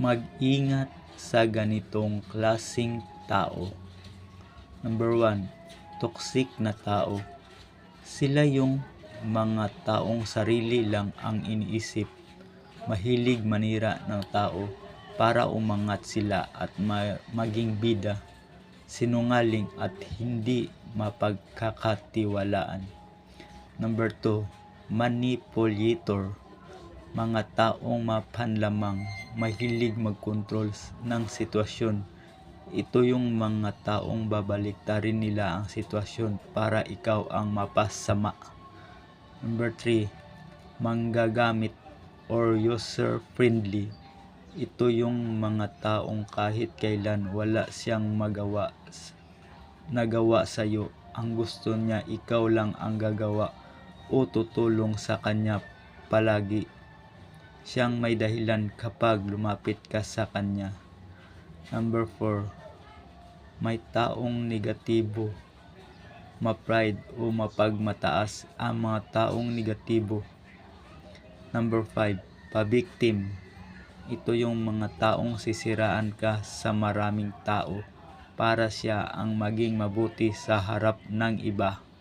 Mag-ingat sa ganitong klasing tao. Number 1. Toxic na tao. Sila yung mga taong sarili lang ang iniisip. Mahilig manira ng tao para umangat sila at ma- maging bida. Sinungaling at hindi mapagkakatiwalaan. Number 2. Manipulator mga taong mapanlamang, mahilig magkontrol ng sitwasyon. Ito yung mga taong babaliktarin nila ang sitwasyon para ikaw ang mapasama. Number 3, manggagamit or user-friendly. Ito yung mga taong kahit kailan wala siyang magawa nagawa sa iyo. Ang gusto niya ikaw lang ang gagawa o tutulong sa kanya palagi siyang may dahilan kapag lumapit ka sa kanya. Number 4. May taong negatibo, ma-pride o mapagmataas ang mga taong negatibo. Number 5. Pa-victim. Ito yung mga taong sisiraan ka sa maraming tao para siya ang maging mabuti sa harap ng iba.